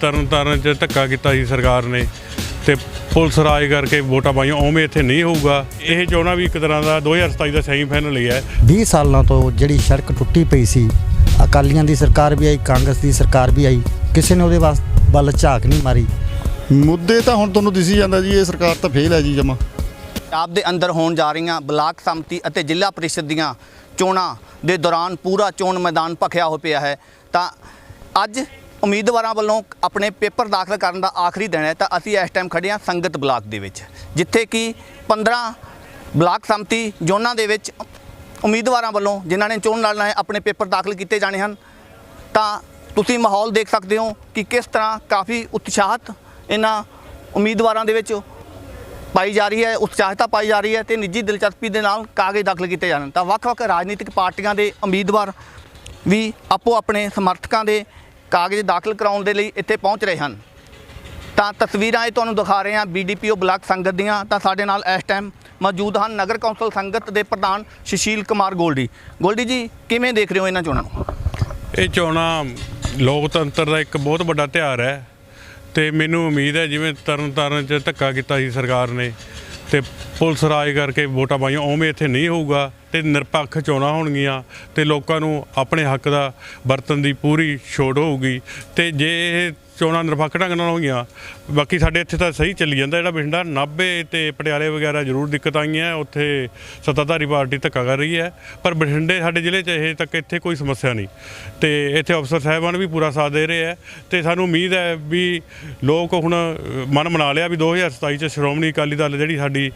ਤਰਨ ਤਾਰਨ ਚ ਧੱਕਾ ਕੀਤਾ ਸੀ ਸਰਕਾਰ ਨੇ ਤੇ ਪੁਲਿਸ ਰਾਜ ਕਰਕੇ ਵੋਟਾਂ ਪਾਈਆਂ ਉਵੇਂ ਇੱਥੇ ਨਹੀਂ ਹੋਊਗਾ। ਇਹ ਚੋਣਾਂ ਵੀ ਇੱਕ ਤਰ੍ਹਾਂ ਦਾ 2027 ਦਾ ਸੈਮੀਫਾਈਨਲ ਹੀ ਹੈ। 20 ਸਾਲਾਂ ਤੋਂ ਜਿਹੜੀ ਸੜਕ ਟੁੱਟੀ ਪਈ ਸੀ ਅਕਾਲੀਆਂ ਦੀ ਸਰਕਾਰ ਵੀ ਆਈ ਕਾਂਗਰਸ ਦੀ ਸਰਕਾਰ ਵੀ ਆਈ ਕਿਸੇ ਨੇ ਉਹਦੇ ਵਾਸ ਵੱਲ ਝਾਕ ਨਹੀਂ ਮਾਰੀ। ਮੁੱਦੇ ਤਾਂ ਹੁਣ ਤੁਹਾਨੂੰ ਦਿਸੀ ਜਾਂਦਾ ਜੀ ਇਹ ਸਰਕਾਰ ਤਾਂ ਫੇਲ ਹੈ ਜੀ ਜਮਾ। ਪੰਜਾਬ ਦੇ ਅੰਦਰ ਹੋਣ ਜਾ ਰਹੀਆਂ ਬਲਾਕ ਸੰਮਤੀ ਅਤੇ ਜ਼ਿਲ੍ਹਾ ਪ੍ਰੀਸ਼ਦ ਦੀਆਂ ਚੋਣਾਂ ਦੇ ਦੌਰਾਨ ਪੂਰਾ ਚੋਣ ਮੈਦਾਨ ਭਖਿਆ ਹੋ ਪਿਆ ਹੈ। ਤਾਂ ਅੱਜ ਉਮੀਦਵਾਰਾਂ ਵੱਲੋਂ ਆਪਣੇ ਪੇਪਰ ਦਾਖਲ ਕਰਨ ਦਾ ਆਖਰੀ ਦਿਨ ਹੈ ਤਾਂ ਅਸੀਂ ਇਸ ਟਾਈਮ ਖੜੇ ਹਾਂ ਸੰਗਤ ਬਲਾਕ ਦੇ ਵਿੱਚ, ਜਿੱਥੇ ਕਿ 15 ਬਲਾਕ ਸੰਮਤੀ ਜ਼ੋਨਾਂ ਦੇ ਵਿੱਚ ਉਮੀਦਵਾਰਾਂ ਵੱਲੋਂ ਜਿਨ੍ਹਾਂ ਨੇ ਚੋਣ ਲੜਨਾ ਹੈ ਆਪਣੇ ਪੇਪਰ ਦਾਖਲ ਕੀਤੇ ਜਾਣੇ ਹਨ, ਤਾਂ ਤੁਸੀਂ ਮਾਹੌਲ ਦੇਖ ਸਕਦੇ ਹੋ ਕਿ ਕਿਸ ਤਰ੍ਹਾਂ ਕਾਫੀ ਉਤਸ਼ਾਹਤ ਇਹਨਾਂ ਉਮੀਦਵਾਰਾਂ ਦੇ ਵਿੱਚ ਪਾਈ ਜਾ ਰਹੀ ਹੈ, ਉਤਸ਼ਾਹਤਾ ਪਾਈ ਜਾ ਰਹੀ ਹੈ ਤੇ ਨਿੱਜੀ ਦਿਲਚਸਪੀ ਦੇ ਨਾਲ ਕਾਗਜ਼ ਦਾਖਲ ਕੀਤੇ ਜਾਣ। ਤਾਂ ਵੱਖ-ਵੱਖ ਰਾਜਨੀਤਿਕ ਪਾਰਟੀਆਂ ਦੇ ਉਮੀਦਵਾਰ ਵੀ ਆਪੋ ਆਪਣੇ ਸਮਰਥਕਾਂ ਦੇ ਕਾਗਜ਼ ਦਾਖਲ ਕਰਾਉਣ ਦੇ ਲਈ ਇੱਥੇ ਪਹੁੰਚ ਰਹੇ ਹਨ। ਤਾਂ ਤਸਵੀਰਾਂ ਇਹ ਤੁਹਾਨੂੰ ਦਿਖਾ ਰਹੇ ਹਾਂ ਬੀਡੀਪੀਓ ਬਲਾਕ ਸੰਗਤ ਦੀਆਂ। ਤਾਂ ਸਾਡੇ ਨਾਲ ਇਸ ਟਾਈਮ ਮੌਜੂਦ ਹਨ ਨਗਰ ਕੌਂਸਲ ਸੰਗਤ ਦੇ ਪ੍ਰਧਾਨ ਸੁਸ਼ੀਲ ਕੁਮਾਰ ਗੋਲਡੀ। ਗੋਲਡੀ ਜੀ, ਕਿਵੇਂ ਦੇਖ ਰਹੇ ਹੋ ਇਹਨਾਂ ਚੋਣਾਂ ਨੂੰ? ਇਹ ਚੋਣਾਂ ਲੋਕਤੰਤਰ ਦਾ ਇੱਕ ਬਹੁਤ ਵੱਡਾ ਤਿਉਹਾਰ ਹੈ ਤੇ ਮੈਨੂੰ ਉਮੀਦ ਹੈ ਜਿਵੇਂ ਤਰਨ ਤਾਰਨ ਚ ਧੱਕਾ ਕੀਤਾ ਸੀ ਸਰਕਾਰ ਨੇ ਤੇ ਪੁਲਿਸ ਰਾਜ ਕਰਕੇ ਵੋਟਾਂ ਪਾਈਆਂ, ਉਵੇਂ ਇੱਥੇ ਨਹੀਂ ਹੋਊਗਾ ਤੇ ਨਿਰਪੱਖ ਚੋਣਾਂ ਹੋਣਗੀਆਂ ਤੇ ਲੋਕਾਂ ਨੂੰ ਆਪਣੇ ਹੱਕ ਦਾ ਵਰਤਨ ਦੀ ਪੂਰੀ ਛੋਟ ਹੋਊਗੀ ਤੇ ਜੇ ਇਹ ਚੋਣਾਂ ਨਿਰਪੱਖ ਢੰਗ ਨਾਲ ਹੋਈਆਂ। ਬਾਕੀ ਸਾਡੇ ਇੱਥੇ ਤਾਂ ਸਹੀ ਚੱਲੀ ਜਾਂਦਾ ਜਿਹੜਾ ਬਠਿੰਡਾ, ਨਾਭੇ ਤੇ ਪਟਿਆਲੇ ਵਗੈਰਾ ਜ਼ਰੂਰ ਦਿੱਕਤ ਆਈਆਂ ਉੱਥੇ ਸੱਤਾਧਾਰੀ ਪਾਰਟੀ ਧੱਕਾ ਕਰ ਰਹੀ ਹੈ। ਪਰ ਬਠਿੰਡੇ ਸਾਡੇ ਜ਼ਿਲ੍ਹੇ 'ਚ ਇਹ ਤੱਕ ਇੱਥੇ ਕੋਈ ਸਮੱਸਿਆ ਨਹੀਂ। ਤੇ ਇੱਥੇ ਅਫਸਰ ਸਾਹਿਬਾਨ ਵੀ ਪੂਰਾ ਸਾਥ ਦੇ ਰਹੇ ਹੈ। ਤੇ ਸਾਨੂੰ ਉਮੀਦ ਹੈ ਵੀ ਲੋਕ ਹੁਣ ਮਨ ਬਣਾ ਲਿਆ ਵੀ 2027 ਚ ਸ਼੍ਰੋਮਣੀ ਅਕਾਲੀ ਦਲ ਜਿਹੜੀ ਸਾਡੀ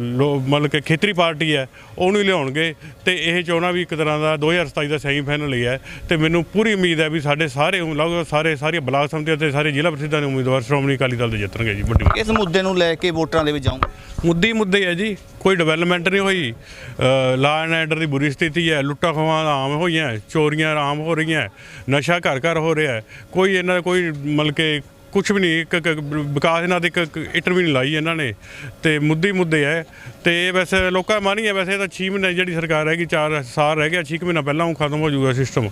ਲੋ- ਮਤਲਬ ਕਿ ਖੇਤਰੀ ਪਾਰਟੀ ਹੈ, ਉਹਨੂੰ ਹੀ ਲਿਆਉਣਗੇ। ਤੇ ਇਹ ਚੋਣਾਂ ਵੀ ਇੱਕ ਤਰ੍ਹਾਂ ਦਾ 2027 ਦਾ ਸੈਮੀ ਫਾਈਨਲ ਹੀ ਹੈ। ਤੇ ਮੈਨੂੰ ਪੂਰੀ ਉਮੀਦ ਹੈ ਵੀ ਸਾਡੇ ਸਾਰੇ, ਲਗਭਗ ਸਾਰੇ, ਸਾਰੀਆਂ ਬਲਾਕ ਸਮਿਤੀਆਂ ਤੇ ਸਾਰੇ ਜ਼ਿਲ੍ਹਾ ਪ੍ਰੀਸ਼ਦਾਂ ਦੇ ਉਮੀਦਵਾਰ ਸ਼੍ਰੋਮਣੀ ਅਕਾਲੀ ਦਲ ਦੇ ਜਿੱਤਣਗੇ ਜੀ ਵੱਡੀ ਇਸ ਮੁੱਦੇ ਨੂੰ ਲੈ ਕੇ ਵੋਟਰਾਂ ਦੇ ਵਿੱਚ ਜਾਓਗੇ ਮੁੱਦੇ ਹੀ ਮੁੱਦੇ ਹੈ ਜੀ ਕੋਈ ਡਿਵੈਲਪਮੈਂਟ ਨਹੀਂ ਹੋਈ। ਲਾ ਐਂਡ ਆਰਡਰ ਦੀ ਬੁਰੀ ਸਥਿਤੀ ਹੈ ਲੁੱਟਾਂ ਖੋਹਾਂ ਆਮ ਹੋਈਆਂ ਚੋਰੀਆਂ ਆਮ ਹੋ ਰਹੀਆਂ ਨਸ਼ਾ ਘਰ ਘਰ ਹੋ ਰਿਹਾ ਹੈ। ਕੋਈ ਇਹਨਾਂ ਦਾ ਕੋਈ ਮਤਲਬ ਕਿ ਕੁਝ ਵੀ ਨਹੀਂ ਇੱਕ ਇੱਕ ਵਿਕਾਸ ਇਹਨਾਂ ਦੇ ਇੱਕ ਇੱਕ ਇੱਟ ਵੀ ਨਹੀਂ ਲਾਈ ਇਹਨਾਂ ਨੇ। ਤੇ ਮੁੱਦੇ ਹੀ ਮੁੱਦੇ ਹੈ ਤੇ ਇਹ ਵੈਸੇ ਲੋਕਾਂ ਦਾ ਮਨ ਹੀ ਹੈ ਵੈਸੇ ਤਾਂ 6 ਮਹੀਨੇ ਜਿਹੜੀ ਸਰਕਾਰ ਹੈਗੀ 4 ਸਾਲ ਰਹਿ ਗਿਆ 6 ਮਹੀਨਾ ਪਹਿਲਾਂ ਉਹ ਖਤਮ ਹੋ ਜਾਊਗਾ ਸਿਸਟਮ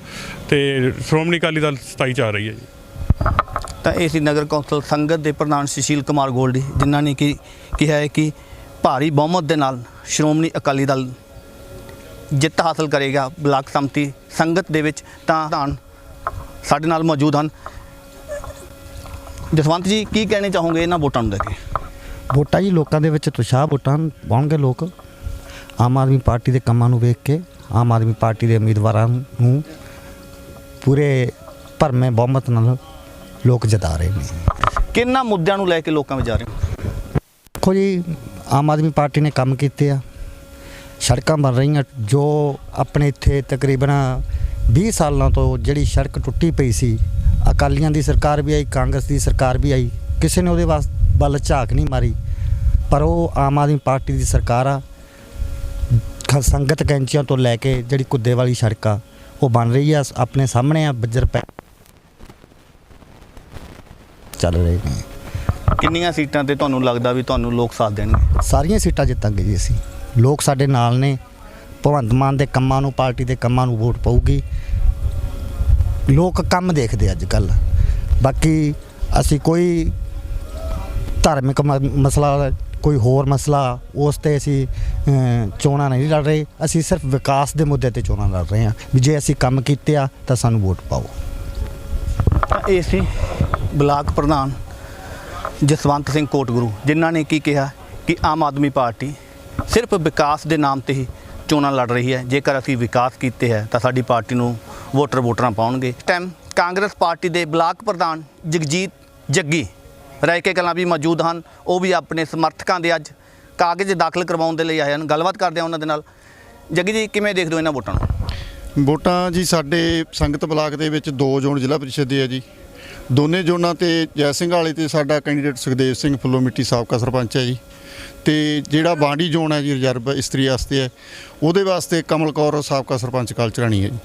ਤੇ ਸ਼੍ਰੋਮਣੀ ਅਕਾਲੀ ਦਲ 27 ਚ ਆ ਰਹੀ ਹੈ ਜੀ। ਤਾਂ ਇਹ ਸੀ ਨਗਰ ਕੌਂਸਲ ਸੰਗਤ ਦੇ ਪ੍ਰਧਾਨ ਸੁਸ਼ੀਲ ਕੁਮਾਰ ਗੋਲਡੀ, ਜਿਨ੍ਹਾਂ ਨੇ ਕਿ ਕਿਹਾ ਹੈ ਕਿ ਭਾਰੀ ਬਹੁਮਤ ਦੇ ਨਾਲ ਸ਼੍ਰੋਮਣੀ ਅਕਾਲੀ ਦਲ ਜਿੱਤ ਹਾਸਲ ਕਰੇਗਾ ਬਲਾਕ ਸੰਮਤੀ ਸੰਗਤ ਦੇ ਵਿੱਚ ਤਾਂ ਪ੍ਰਧਾਨ ਸਾਡੇ ਨਾਲ ਮੌਜੂਦ ਹਨ। ਜਸਵੰਤ ਜੀ, ਕੀ ਕਹਿਣੇ ਚਾਹੋਗੇ ਇਹਨਾਂ ਵੋਟਾਂ ਨੂੰ ਲੈ ਕੇ? ਵੋਟਾਂ ਜੀ, ਲੋਕਾਂ ਦੇ ਵਿੱਚ ਉਤਸ਼ਾਹ ਵੋਟਾਂ ਪਾਉਣਗੇ ਲੋਕ। ਆਮ ਆਦਮੀ ਪਾਰਟੀ ਦੇ ਕੰਮਾਂ ਨੂੰ ਵੇਖ ਕੇ, ਆਮ ਆਦਮੀ ਪਾਰਟੀ ਦੇ ਉਮੀਦਵਾਰਾਂ ਨੂੰ ਪੂਰੇ ਭਰਮੇ ਬਹੁਮਤ ਨਾਲ ਲੋਕ ਜਿਤਾ ਰਹੇ ਨੇ। ਕਿੰਨਾ ਮੁੱਦਿਆਂ ਨੂੰ ਲੈ ਕੇ ਲੋਕਾਂ ਵਿੱਚ ਜਾ ਰਹੇ ਹੋ? ਦੇਖੋ ਜੀ ਆਮ ਆਦਮੀ ਪਾਰਟੀ ਨੇ ਕੰਮ ਕੀਤੇ ਆ। ਸੜਕਾਂ ਬਣ ਰਹੀਆਂ। ਜੋ ਆਪਣੇ ਇੱਥੇ ਤਕਰੀਬਨ 20 ਸਾਲਾਂ ਤੋਂ ਜਿਹੜੀ ਸੜਕ ਟੁੱਟੀ ਪਈ ਸੀ ਅਕਾਲੀਆਂ ਦੀ ਸਰਕਾਰ ਵੀ ਆਈ ਕਾਂਗਰਸ ਦੀ ਸਰਕਾਰ ਵੀ ਆਈ। ਕਿਸੇ ਨੇ ਉਹਦੇ ਵਾਸ ਵੱਲ ਝਾਕ ਨਹੀਂ ਮਾਰੀ। ਪਰ ਉਹ ਆਮ ਆਦਮੀ ਪਾਰਟੀ ਦੀ ਸਰਕਾਰ ਆ। ਸੰਗਤ ਕੈਂਚੀਆਂ ਤੋਂ ਲੈ ਕੇ ਜਿਹੜੀ ਕੁੱਦੇ ਵਾਲੀ ਸੜਕ ਆ ਉਹ ਬਣ ਰਹੀ ਆ। ਆਪਣੇ ਸਾਹਮਣੇ ਆ ਬੱਜਰ ਪੈ ਚੱਲ ਰਹੇ ਨੇ। ਕਿੰਨੀਆਂ ਸੀਟਾਂ ਤੇ ਤੁਹਾਨੂੰ ਲੱਗਦਾ ਵੀ ਤੁਹਾਨੂੰ ਲੋਕ ਸਾਥ ਦੇਣਗੇ? ਸਾਰੀਆਂ ਸੀਟਾਂ ਜਿੱਤਾਂਗੇ ਜੀ ਅਸੀਂ। ਲੋਕ ਸਾਡੇ ਨਾਲ ਨੇ। ਭਗਵੰਤ ਮਾਨ ਦੇ ਕੰਮਾਂ ਨੂੰ ਪਾਰਟੀ ਦੇ ਕੰਮਾਂ ਨੂੰ ਵੋਟ ਪਊਗੀ। ਲੋਕ ਕੰਮ ਦੇਖਦੇ ਅੱਜ ਕੱਲ ਬਾਕੀ ਅਸੀਂ ਕੋਈ ਧਾਰਮਿਕ ਮਸਲਾ ਕੋਈ ਹੋਰ ਮਸਲਾ ਉਸ ਤੇ ਅਸੀਂ ਚੋਣਾਂ ਨਹੀਂ ਲੜ ਰਹੇ। ਅਸੀਂ ਸਿਰਫ ਵਿਕਾਸ ਦੇ ਮੁੱਦੇ ਤੇ ਚੋਣਾਂ ਲੜ ਰਹੇ ਹਾਂ। ਵੀ ਜੇ ਅਸੀਂ ਕੰਮ ਕੀਤੇ ਆ ਤਾਂ ਸਾਨੂੰ ਵੋਟ ਪਾਓ। ਇਹ ਸੀ ਬਲਾਕ ਪ੍ਰਧਾਨ ਜਸਵੰਤ ਸਿੰਘ ਕੋਟਗੁਰੂ, ਜਿਨ੍ਹਾਂ ਨੇ ਕੀ ਕਿਹਾ ਕਿ ਆਮ ਆਦਮੀ ਪਾਰਟੀ ਸਿਰਫ ਵਿਕਾਸ ਦੇ ਨਾਮ ਤੇ ਹੀ ਚੋਣਾਂ ਲੜ ਰਹੀ ਹੈ। ਜੇਕਰ ਅਸੀਂ ਵਿਕਾਸ ਕੀਤੇ ਹੈ, ਤਾਂ ਸਾਡੀ ਪਾਰਟੀ ਨੂੰ ਵੋਟਰ ਵੋਟਰਾਂ ਪਾਉਣਗੇ। ਟਾਈਮ ਕਾਂਗਰਸ ਪਾਰਟੀ ਦੇ ਬਲਾਕ ਪ੍ਰਧਾਨ ਜਗਜੀਤ ਜੱਗੀ ਰਾਇਕੇ ਕਲਾਂ ਵੀ ਮੌਜੂਦ ਹਨ। ਉਹ ਵੀ ਆਪਣੇ ਸਮਰਥਕਾਂ ਦੇ ਅੱਜ ਕਾਗਜ਼ ਦਾਖਲ ਕਰਵਾਉਣ ਦੇ ਲਈ ਆਏ ਹਨ। ਗੱਲਬਾਤ ਕਰਦੇ ਹਾਂ ਉਹਨਾਂ ਦੇ ਨਾਲ। ਜੱਗੀ ਜੀ, ਕਿਵੇਂ ਦੇਖਦੇ ਹੋ ਇਹਨਾਂ ਵੋਟਾਂ ਨੂੰ? ਵੋਟਾਂ ਜੀ, ਸਾਡੇ ਸੰਗਤ ਬਲਾਕ ਦੇ ਵਿੱਚ ਦੋ ਜ਼ੋਨ ਜ਼ਿਲ੍ਹਾ ਪ੍ਰੀਸ਼ਦ ਦੇ ਆ ਜੀ। ਦੋਨੇ ਜ਼ੋਨਾਂ ਤੇ ਜੈ ਸਿੰਘ ਵਾਲੇ ਤੇ ਸਾਡਾ ਕੈਂਡੀਡੇਟ ਸੁਖਦੇਵ ਸਿੰਘ ਫੁੱਲੋ ਮਿੱਟੀ ਸਾਬਕਾ ਸਰਪੰਚ ਹੈ ਜੀ। ਤੇ ਜਿਹੜਾ ਬਾਂਡੀ ਜ਼ੋਨ ਹੈ ਜੀ ਰਿਜ਼ਰਵ ਇਸਤਰੀ ਵਾਸਤੇ ਹੈ ਉਹਦੇ ਵਾਸਤੇ ਕਮਲ ਕੌਰ ਸਾਬਕਾ ਸਰਪੰਚ ਕਲਚਰਾਣੀ ਹੈ ਜੀ।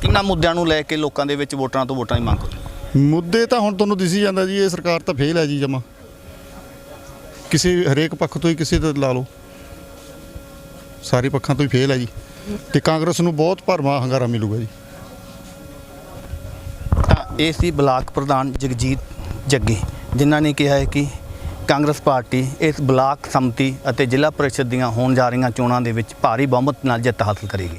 ਕਿੰਨਾ ਮੁੱਦਿਆਂ ਨੂੰ ਲੈ ਕੇ ਲੋਕਾਂ ਦੇ ਵਿੱਚ ਵੋਟਰਾਂ ਤੋਂ ਵੋਟਾਂ ਦੀ ਮੰਗ ਮੁੱਦੇ ਤਾਂ ਹੁਣ ਤੁਹਾਨੂੰ ਦਿਸੀ ਜਾਂਦਾ ਜੀ ਇਹ ਸਰਕਾਰ ਤਾਂ ਫੇਲ ਹੈ ਜੀ ਜਮਾ। ਕਿਸੇ ਹਰੇਕ ਪੱਖ ਤੋਂ ਹੀ ਕਿਸੇ ਦਾ ਲਾ ਲਓ। ਸਾਰੇ ਪੱਖਾਂ ਤੋਂ ਹੀ ਫੇਲ ਹੈ ਜੀ। ਤੇ ਕਾਂਗਰਸ ਨੂੰ ਬਹੁਤ ਭਰਮਾ ਹੰਗਾਰਾ ਮਿਲੂਗਾ ਜੀ। ਤਾਂ ਇਹ ਸੀ ਬਲਾਕ ਪ੍ਰਧਾਨ ਜਗਜੀਤ ਜੱਗੀ, ਜਿਨ੍ਹਾਂ ਨੇ ਕਿਹਾ ਹੈ ਕਿ ਕਾਂਗਰਸ ਪਾਰਟੀ ਇਸ ਬਲਾਕ ਸੰਮਤੀ ਅਤੇ ਜ਼ਿਲ੍ਹਾ ਪਰਿਸ਼ਦ ਦੀਆਂ ਹੋਣ ਜਾ ਰਹੀਆਂ ਚੋਣਾਂ ਦੇ ਵਿੱਚ ਭਾਰੀ ਬਹੁਮਤ ਨਾਲ ਜਿੱਤ ਹਾਸਲ ਕਰੇਗੀ।